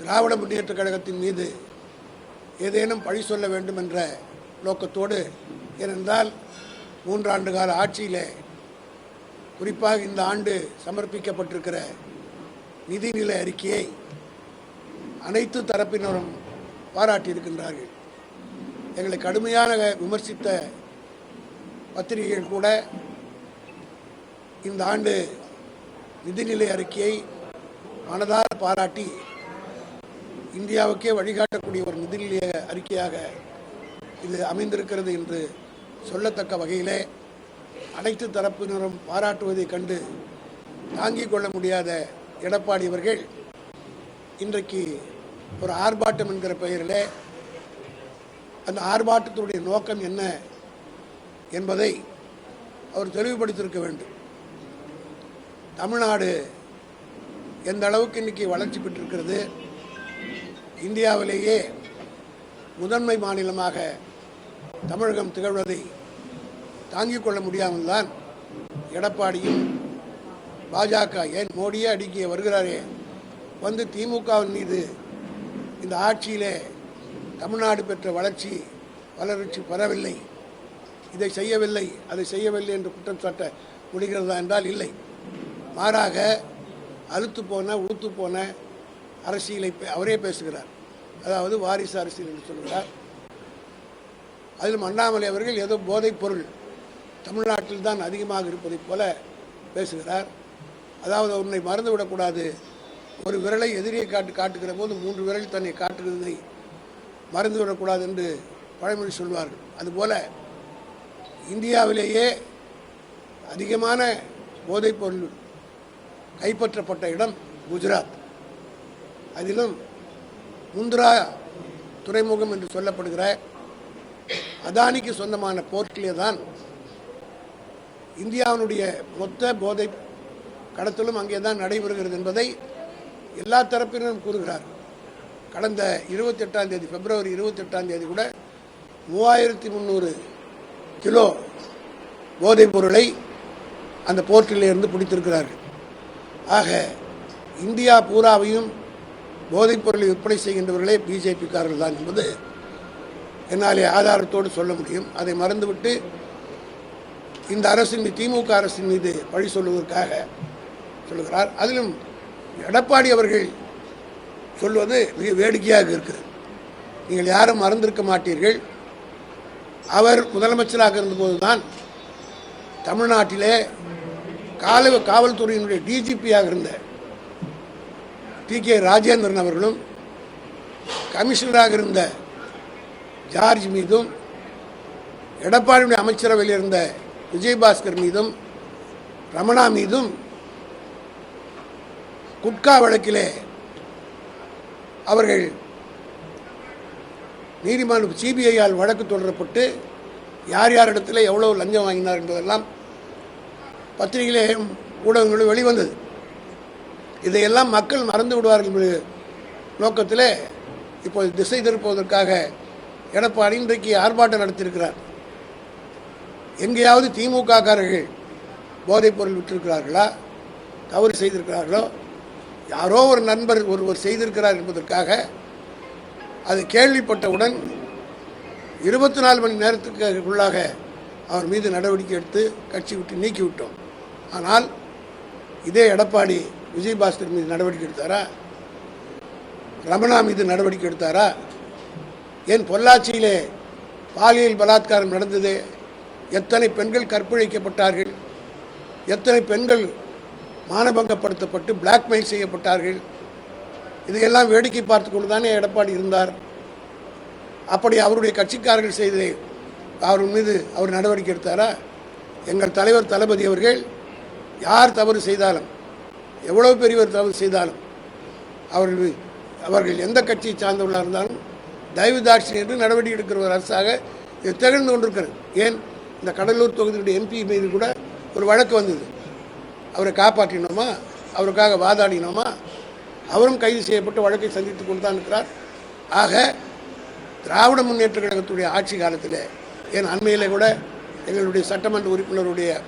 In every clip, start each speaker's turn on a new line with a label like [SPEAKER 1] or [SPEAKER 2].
[SPEAKER 1] திராவிட முன்னேற்ற கழகத்தின் மீது ஏதேனும் பழி சொல்ல வேண்டும் என்ற நோக்கத்தோடு ஏனென்றால் மூன்றாண்டு கால ஆட்சியிலே குறிப்பாக இந்த ஆண்டு சமர்ப்பிக்கப்பட்டிருக்கிற நிதிநிலை அறிக்கையை அனைத்து தரப்பினரும் பாராட்டியிருக்கின்றார்கள். எங்களை கடுமையாக விமர்சித்த பத்திரிகைகள் கூட இந்த ஆண்டு நிதிநிலை அறிக்கையை மனதார பாராட்டி இந்தியாவுக்கே வழிகாட்டக்கூடிய ஒரு நிதிநிலைய அறிக்கையாக இது அமைந்திருக்கிறது என்று சொல்லத்தக்க வகையிலே அனைத்து தரப்பினரும் பாராட்டுவதைக் கண்டு தாங்கிக் கொள்ள முடியாத எடப்பாடி அவர்கள் இன்றைக்கு ஒரு ஆர்ப்பாட்டம் என்கிற பெயரிலே அந்த ஆர்ப்பாட்டத்தினுடைய நோக்கம் என்ன என்பதை அவர் தெளிவுபடுத்தியிருக்க வேண்டும். தமிழ்நாடு எந்த அளவுக்கு இன்னைக்கு வளர்ச்சி பெற்றிருக்கிறது இந்தியாவிலேயே முதன்மை மாநிலமாக தமிழகம் திகழ்வதை தாங்கிக் கொள்ள முடியாமல் தான் எடப்பாடியும் பாஜக ஏன் மோடியே அடுக்கிய வருகிறாரே? வந்து திமுகவின் மீது இந்த ஆட்சியிலே தமிழ்நாடு பெற்ற வளர்ச்சி வளர்ச்சி பெறவில்லை இதை செய்யவில்லை அதை செய்யவில்லை என்று குற்றம் சாட்ட முடிகிறதா என்றால் இல்லை. மாறாக அழுத்து போன உளுத்து போன அரசியலை பே- அவரே பேசுகிறார். அதாவது வாரிசு அரசியல் என்று சொல்கிறார். அதிலும் அண்ணாமலை அவர்கள் ஏதோ போதைப் பொருள் தமிழ்நாட்டில் தான் அதிகமாக இருப்பதைப் போல பேசுகிறார். அதாவது உன்னை மறந்து விடக்கூடாது ஒரு விரலை எதிரியை காட்டு காட்டுகிற போது மூன்று விரல் தன்னை காட்டுகிறதை மறந்து விடக்கூடாது என்று பழமொழி சொல்வார்கள். அதுபோல இந்தியாவிலேயே அதிகமான போதைப் பொருள் கைப்பற்றப்பட்ட இடம் குஜராத். அதிலும் முந்த்ரா துறைமுகம் என்று சொல்லப்படுகிற அதானிக்கு சொந்தமான போர்ட்டிலே தான் இந்தியாவினுடைய மொத்த போதை கடத்தலும் அங்கே தான் நடைபெறுகிறது என்பதை எல்லா தரப்பினரும் கூறுகிறார். கடந்த இருபத்தெட்டாம் தேதி பிப்ரவரி இருபத்தெட்டாம் தேதி கூட மூவாயிரத்தி முந்நூறு கிலோ போதைப் பொருளை அந்த போர்ட்டிலே இருந்து பிடித்திருக்கிறார்கள். ஆக இந்தியா பூராவையும் போதைப் பொருளை விற்பனை செய்கின்றவர்களே பிஜேபிக்காரர்கள் தான் என்பது என்னாலே ஆதாரத்தோடு சொல்ல முடியும். அதை மறந்துவிட்டு இந்த அரசின் மீது திமுக அரசின் மீது பழி சொல்வதற்காக சொல்லுகிறார். அதிலும் எடப்பாடி அவர்கள் சொல்வது மிக வேடிக்கையாக இருக்கிறது. நீங்கள் யாரும் மறந்திருக்க மாட்டீர்கள். அவர் முதலமைச்சராக இருந்தபோதுதான் தமிழ்நாட்டிலே கால காவல்துறையினுடைய டிஜிபியாக இருந்த டி கே ராஜேந்திரன் அவர்களும் கமிஷனராக இருந்த ஜார்ஜ் மீதும் எடப்பாடியுடைய அமைச்சரவையில் இருந்த விஜயபாஸ்கர் மீதும் ரமணா மீதும் குட்கா வழக்கிலே அவர்கள் நீதிமன்ற சிபிஐயால் வழக்கு தொடரப்பட்டு யார் யாரிடத்தில் எவ்வளவு லஞ்சம் வாங்கினார் என்பதெல்லாம் பத்திரிகையிலும் ஊடகங்களும் வெளிவந்தது. இதையெல்லாம் மக்கள் மறந்து விடுவார்கள் என்ற நோக்கத்தில் இப்போது திசை திருப்புவதற்காக எடப்பாடி இன்றைக்கு ஆர்ப்பாட்டம் நடத்தியிருக்கிறார். எங்கேயாவது திமுக காரர்கள் போதைப் பொருள் விட்டிருக்கிறார்களா தவறு செய்திருக்கிறார்களோ? யாரோ ஒரு நண்பர் ஒருவர் செய்திருக்கிறார் என்பதற்காக அது கேள்விப்பட்டவுடன் இருபத்தி நாலு மணி நேரத்துக்குள்ளாக அவர் மீது நடவடிக்கை எடுத்து கட்சி விட்டு நீக்கிவிட்டோம். ஆனால் இதே எடப்பாடி விஜயபாஸ்கர் மீது நடவடிக்கை எடுத்தாரா? ரமணா மீது நடவடிக்கை எடுத்தாரா? ஏன் பொள்ளாச்சியிலே பாலியல் பலாத்காரம் நடந்தது? எத்தனை பெண்கள் கற்பழிக்கப்பட்டார்கள்? எத்தனை பெண்கள் மானபங்கப்படுத்தப்பட்டு பிளாக்மெயில் செய்யப்பட்டார்கள்? இதையெல்லாம் வேடிக்கை பார்த்து கொண்டு தானே எடப்பாடி இருந்தார். அப்படி அவருடைய கட்சிக்காரர்கள் செய்ததை அவர் மீது அவர் நடவடிக்கை எடுத்தாரா? எங்கள் தலைவர் தளபதி அவர்கள் யார் தவறு செய்தாலும் எவ்வளவு பெரியவர் தவறு செய்தாலும் அவர்கள் அவர்கள் எந்த கட்சியை சார்ந்தவர்களாக இருந்தாலும் தயவு தாட்சி என்று நடவடிக்கை எடுக்கிற ஒரு அரசாக இது திகழ்ந்து கொண்டிருக்கிறது. ஏன்? இந்த கடலூர் தொகுதியுடைய எம்பி மீது கூட ஒரு வழக்கு வந்தது. அவரை காப்பாற்றினோமா? அவருக்காக வாதாடினோமா? அவரும் கைது செய்யப்பட்டு வழக்கை சந்தித்துக் கொண்டு தான் இருக்கிறார். ஆக திராவிட முன்னேற்ற கழகத்துடைய ஆட்சி காலத்தில் ஏன் அண்மையில் கூட எங்களுடைய சட்டமன்ற உறுப்பினருடைய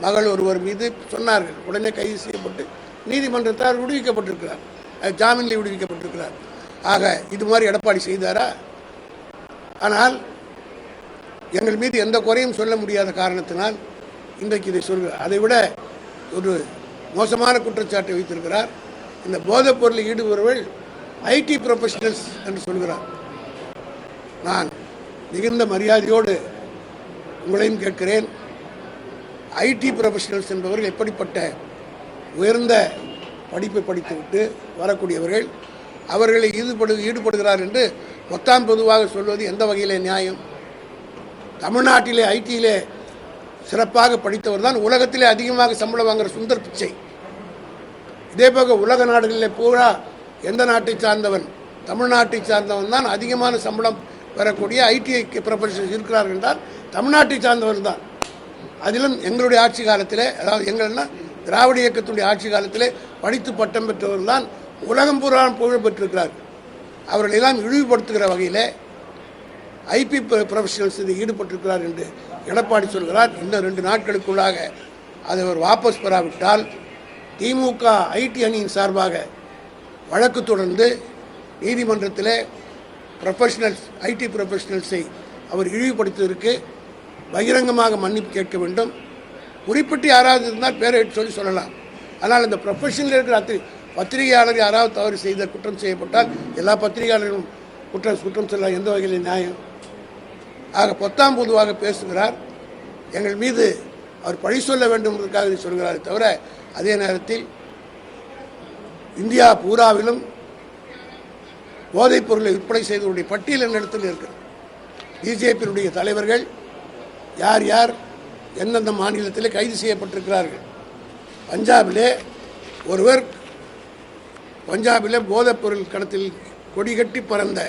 [SPEAKER 1] மகள் ஒருவர் மீது சொன்னார்கள். உடனே கைது செய்யப்பட்டு நீதிமன்றத்தால் விடுவிக்கப்பட்டிருக்கிறார். அது ஜாமீனில் விடுவிக்கப்பட்டிருக்கிறார். ஆக இது மாதிரி எடப்பாடி செய்தாரா? ஆனால் எங்கள் மீது எந்த குறையும் சொல்ல முடியாத காரணத்தினால் இன்றைக்கு இதை சொல்கிறார். அதை விட ஒரு மோசமான குற்றச்சாட்டை வைத்திருக்கிறார். இந்த போதைப் பொருளில் ஈடுபவர்கள் ஐடி ப்ரொஃபஷனல்ஸ் என்று சொல்கிறார். நான் மிகுந்த மரியாதையோடு உங்களையும் கேட்கிறேன். ஐடி ப்ரொஃபஷனல்ஸ் என்பவர்கள் எப்படிப்பட்ட உயர்ந்த படிப்பை படித்துவிட்டு வரக்கூடியவர்கள் அவர்களை ஈடுபடு ஈடுபடுகிறார் என்று மொத்தம் பொதுவாக சொல்வது எந்த வகையிலே நியாயம்? தமிழ்நாட்டிலே ஐடியிலே சிறப்பாக படித்தவர் தான் உலகத்திலே அதிகமாக சம்பளம் வாங்குற சுந்தர் பிச்சை. இதே போக உலக நாடுகளிலே பூரா எந்த நாட்டை சார்ந்தவன் தமிழ்நாட்டை சார்ந்தவன் தான் அதிகமான சம்பளம் பெறக்கூடிய ஐடிஐ ப்ரொஃபஷனல்ஸ் இருக்கிறார்கள் என்றால் தமிழ்நாட்டை சார்ந்தவன் தான். அதிலும் எங்களுடைய ஆட்சி காலத்தில் அதாவது எங்கள்னா திராவிட இயக்கத்துடைய ஆட்சி காலத்திலே படித்து பட்டம் பெற்றவர்கள் தான் உலகம் பூரா புகழ் பெற்றிருக்கிறார். அவர்களை எல்லாம் இழிவுபடுத்துகிற வகையில் ஐபி ப்ரொஃபஷனல்ஸ் இதில் ஈடுபட்டிருக்கிறார் என்று எடப்பாடி சொல்கிறார். இன்னும் ரெண்டு நாட்களுக்குள்ளாக அதை அவர் வாபஸ் பெறாவிட்டால் திமுக ஐடி அணியின் சார்பாக வழக்கு தொடர்ந்து நீதிமன்றத்தில் ப்ரொஃபஷனல்ஸ் ஐடி ப்ரொஃபஷனல்ஸை அவர் இழிவுபடுத்துவதற்கு பகிரங்கமாக மன்னிப்பு கேட்க வேண்டும். குறிப்பிட்டு யாராவது இருந்தால் பேரை சொல்லி சொல்லலாம். ஆனால் இந்த ப்ரொஃபஷனில் இருக்கிற அத்தனை பத்திரிகையாளர் யாராவது தவறு செய்த குற்றம் செய்யப்பட்டால் எல்லா பத்திரிகையாளர்களும் குற்றம் குற்றம் சொல்லலாம். எந்த வகையில் நியாயம். ஆக பொத்தாம் பொதுவாக பேசுகிறார். எங்கள் மீது அவர் பழி சொல்ல வேண்டும் என்பதற்காக சொல்கிறாரே தவிர அதே நேரத்தில் இந்தியா பூராவிலும் போதைப் பொருளை விற்பனை செய்தவருடைய பட்டியல் என்னிடத்தில் இருக்கிறது. பிஜேபியினுடைய தலைவர்கள் யார் யார் எந்தெந்த மாநிலத்தில் கைது செய்யப்பட்டிருக்கிறார்கள்? பஞ்சாபிலே ஒருவர் பஞ்சாபிலே போதைப் பொருள் கடத்தில் கொடிகட்டி பறந்த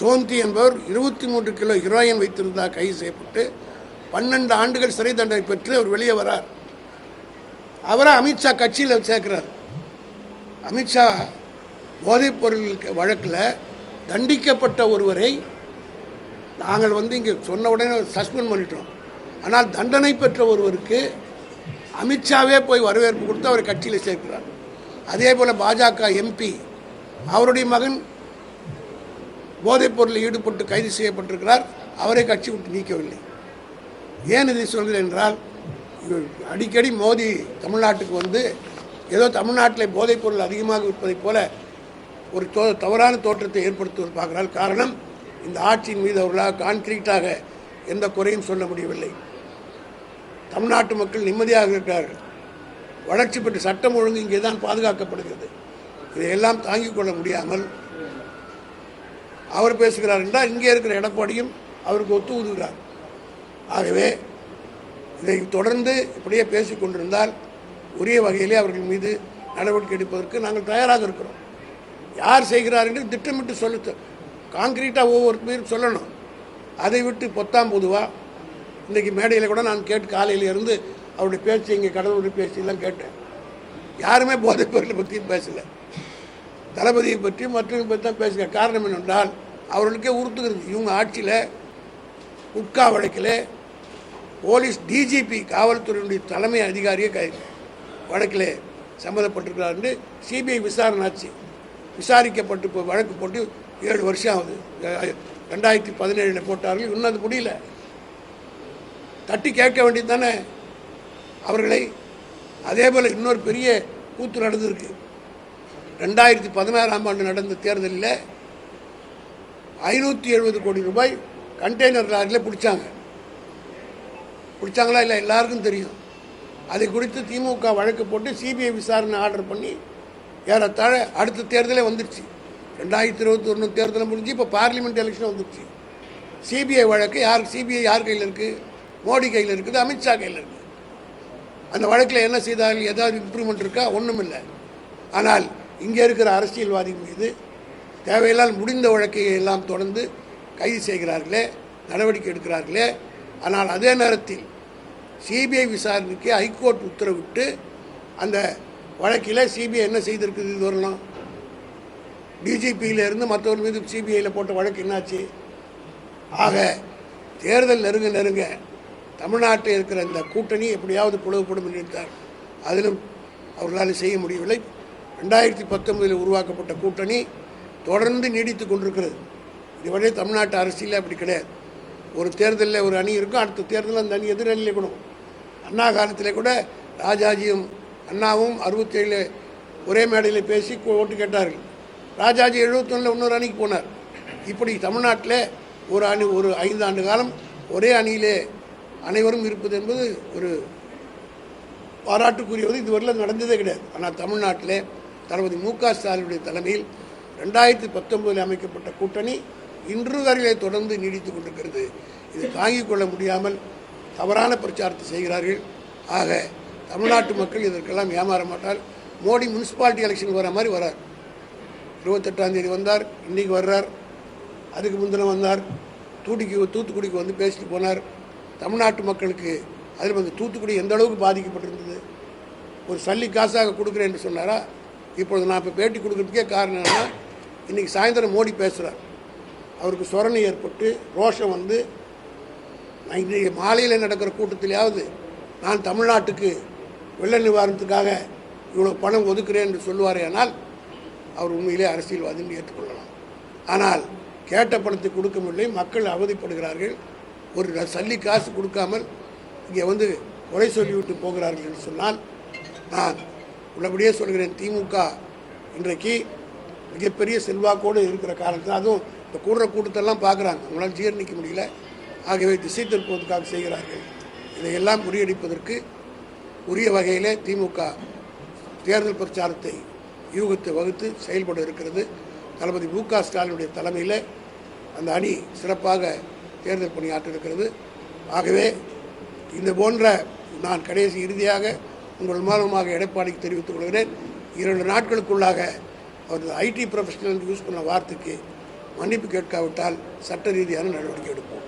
[SPEAKER 1] சோந்தி என்பவர் இருபத்தி மூன்று கிலோ ஹீரோயின் வைத்திருந்தா கைது செய்யப்பட்டு பன்னெண்டு ஆண்டுகள் சிறை தண்டனை பெற்று அவர் வெளியே வரார். அவரை அமித்ஷா கட்சியில் சேர்க்கிறார். அமித்ஷா போதைப்பொருள் வழக்கில் தண்டிக்கப்பட்ட ஒருவரை நாங்கள் வந்து இங்கே சொன்ன உடனே சஸ்பெண்ட் பண்ணிட்டோம். ஆனால் தண்டனை பெற்ற ஒருவருக்கு அமித்ஷாவே போய் வரவேற்பு கொடுத்து அவர் கட்சியில் சேர்க்கிறார். அதே போல் பாஜக எம்பி அவருடைய மகன் போதைப் பொருளில் ஈடுபட்டு கைது செய்யப்பட்டிருக்கிறார். அவரை கட்சி விட்டு நீக்கவில்லை. ஏன் இதை சொல்கிறேன் என்றால் அடிக்கடி மோடி தமிழ்நாட்டுக்கு வந்து ஏதோ தமிழ்நாட்டில் போதைப் பொருள் அதிகமாக விற்பதைப் போல ஒரு தோ தவறான தோற்றத்தை ஏற்படுத்துவது பார்க்கிறார் காரணம் இந்த ஆட்சியின் மீது அவர்களால் கான்கிரீட்டாக எந்த குறையும் சொல்ல முடியவில்லை. தமிழ்நாட்டு மக்கள் நிம்மதியாக இருக்கிறார்கள். வளர்ச்சி பெற்ற சட்டம் ஒழுங்கு இங்கே தான் பாதுகாக்கப்படுகிறது. இதையெல்லாம் தாங்கிக் கொள்ள முடியாமல் அவர் பேசுகிறார் என்றால் இங்கே இருக்கிற எடப்பாடியும் அவருக்கு ஒத்து ஊதுகிறார். ஆகவே இதை தொடர்ந்து இப்படியே பேசிக் கொண்டிருந்தால் உரிய வகையிலே அவர்கள் மீது நடவடிக்கை எடுப்பதற்கு நாங்கள் தயாராக இருக்கிறோம். யார் செய்கிறார் என்று திட்டமிட்டு சொல்லு காங்கிரீட்டாக ஒவ்வொரு பேரும் சொல்லணும். அதை விட்டு பொத்தாம் பொதுவாக இன்றைக்கி மேடையில் கூட நான் கேட்டு காலையில் இருந்து அவருடைய பேச்சு இங்கே கடவுளுடைய பேச்செல்லாம் கேட்டேன். யாருமே போதைப் பொருளை பற்றியும் பேசலை. தளபதியை பற்றி மற்றவங்க பற்றி தான் பேசுகிற காரணம் என்னென்றால் அவர்களுக்கே உறுத்துகிறது இவங்க ஆட்சியில் உட்கா வழக்கில் போலீஸ் டிஜிபி காவல்துறையினுடைய தலைமை அதிகாரியே க வழக்கில் சம்மந்தப்பட்டிருக்கிறார் என்று சிபிஐ விசாரணை ஆச்சு விசாரிக்கப்பட்டு இப்போ வழக்கு போட்டு ஏழு வருஷம் ஆகுது. ரெண்டாயிரத்தி பதினேழில் போட்டார்கள். இன்னும் அது முடியல. தட்டி கேட்க வேண்டியது தானே? அவர்களை அதே போல் இன்னொரு பெரிய கூத்து நடந்திருக்கு. ரெண்டாயிரத்தி பதினாறாம் ஆண்டு நடந்த தேர்தலில் ஐநூற்றி எழுபது கோடி ரூபாய் கண்டெய்னர் லாரியில் பிடிச்சாங்க. பிடிச்சாங்களா இல்லை எல்லாருக்கும் தெரியும். அதை குறித்து திமுக வழக்கு போட்டு சிபிஐ விசாரணை ஆர்டர் பண்ணி ஏறத்தாழ அடுத்த தேர்தலே வந்துருச்சு. ரெண்டாயிரத்தி இருபத்தி ஒன்று தேர்தலை முடிஞ்சு இப்போ பார்லிமெண்ட் எலெக்ஷன் வந்துடுச்சு சிபிஐ வழக்கு யார் சிபிஐ யார் கையில் இருக்குது மோடி கையில் இருக்குது அமித்ஷா கையில் இருக்குது. அந்த வழக்கில் என்ன செய்தார்கள் ஏதாவது இம்ப்ரூவ்மெண்ட் இருக்கா? ஒன்றும் இல்லை. ஆனால் இங்கே இருக்கிற அரசியல்வாதி மீது தேவையில்லால் முடிந்த வழக்கை எல்லாம் தொடர்ந்து கைது செய்கிறார்களே நடவடிக்கை எடுக்கிறார்களே. ஆனால் அதே நேரத்தில் சிபிஐ விசாரணைக்கு ஹைகோர்ட் உத்தரவிட்டு அந்த வழக்கில் சிபிஐ என்ன செய்திருக்குது இது வரலாம்? டிஜிபியிலேருந்து மற்றவர் மீது சிபிஐயில் போட்ட வழக்கு என்னாச்சு? ஆக தேர்தல் நெருங்க நெருங்க தமிழ்நாட்டில் இருக்கிற இந்த கூட்டணி எப்படியாவது பிளவுபடும் என்று நினைத்தார். அதிலும் அவர்களால் செய்ய முடியவில்லை. ரெண்டாயிரத்தி பத்தொன்பதில் உருவாக்கப்பட்ட கூட்டணி தொடர்ந்து நீடித்து கொண்டிருக்கிறது. இதுவரை தமிழ்நாட்டு அரசியலில் அப்படி கிடையாது. ஒரு தேர்தலில் ஒரு அணி இருக்கும் அடுத்த தேர்தலில் அந்த அணி எதிரணியில் கூட அண்ணா காலத்திலே கூட ராஜாஜியும் அண்ணாவும் அறுபத்தேழில் ஒரே மேடையில் பேசி ஓட்டு கேட்டார்கள். ராஜாஜி எழுபத்தொன்னில் இன்னொரு அணிக்கு போனார். இப்படி தமிழ்நாட்டில் ஒரு அணி ஒரு ஐந்து ஆண்டு காலம் ஒரே அணியிலே அனைவரும் இருப்பது என்பது ஒரு பாராட்டுக்குரியது. இதுவரையில் நடந்ததே கிடையாது. ஆனால் தமிழ்நாட்டில் தளபதி மு க ஸ்டாலினுடைய தலைமையில் ரெண்டாயிரத்தி பத்தொன்பதில் அமைக்கப்பட்ட கூட்டணி இன்று வரையிலே தொடர்ந்து நீடித்து கொண்டிருக்கிறது. இதை தாங்கிக் கொள்ள முடியாமல் தவறான பிரச்சாரத்தை செய்கிறார்கள். ஆக தமிழ்நாட்டு மக்கள் இதற்கெல்லாம் ஏமாற மாட்டார். மோடி முனிசிபாலிட்டி எலெக்ஷன் வர மாதிரி வரார். இருபத்தெட்டாம் தேதி வந்தார் இன்றைக்கி வர்றார். அதுக்கு முந்தின வந்தார். தூட்டிக்கு தூத்துக்குடிக்கு வந்து பேசிட்டு போனார். தமிழ்நாட்டு மக்களுக்கு அதில் வந்து தூத்துக்குடி எந்த அளவுக்கு பாதிக்கப்பட்டிருந்தது? ஒரு சல்லி காசாக கொடுக்குறேன் என்று சொன்னாரா? இப்பொழுது நான் இப்போ பேட்டி கொடுக்கறதுக்கே காரணம் என்னன்னா இன்றைக்கி சாயந்தரம் மோடி பேசுகிறார் அவருக்கு சொரணை ஏற்பட்டு ரோஷம் வந்து நான் இன்றைக்கு மாலையில் நடக்கிற கூட்டத்திலேயாவது நான் தமிழ்நாட்டுக்கு வெள்ள நிவாரணத்துக்காக இவ்வளோ பணம் ஒதுக்குறேன் என்று சொல்லுவாரே ஆனால் அவர் உண்மையிலே அரசியல்வாதின்னு ஏற்றுக்கொள்ளலாம். ஆனால் கேட்ட பணத்தை கொடுக்க முடியலை மக்கள் அவதிப்படுகிறார்கள். ஒரு சல்லி காசு கொடுக்காமல் இங்கே வந்து குறை சொல்லிவிட்டு போகிறார்கள் என்று சொன்னால் நான் உள்ளபடியே சொல்கிறேன் திமுக இன்றைக்கு மிகப்பெரிய செல்வாக்கோடு இருக்கிற காலத்தில் அதுவும் இந்த கூடுற கூட்டத்தெல்லாம் பார்க்குறாங்க. அவங்களால் ஜீரணிக்க முடியல. ஆகவே திசை திருப்புவதற்காக செய்கிறார்கள். இதையெல்லாம் முறியடிப்பதற்கு உரிய வகையிலே திமுக தேர்தல் பிரச்சாரத்தை யூகத்தை வகுத்து செயல்பட இருக்கிறது. தளபதி மு க ஸ்டாலினுடைய தலைமையில் அந்த அணி சிறப்பாக தேர்தல் பணியாற்ற இருக்கிறது ஆகவே இந்த போன்ற நான் கடைசி இறுதியாக உங்கள் மூலமாக எடப்பாடிக்கு தெரிவித்துக் கொள்கிறேன். இரண்டு நாட்களுக்குள்ளாக அவர் ஐடி ப்ரொஃபஷனல் யூஸ் பண்ண வார்த்தைக்கு மன்னிப்பு கேட்காவிட்டால் சட்ட ரீதியான நடவடிக்கை எடுப்போம்.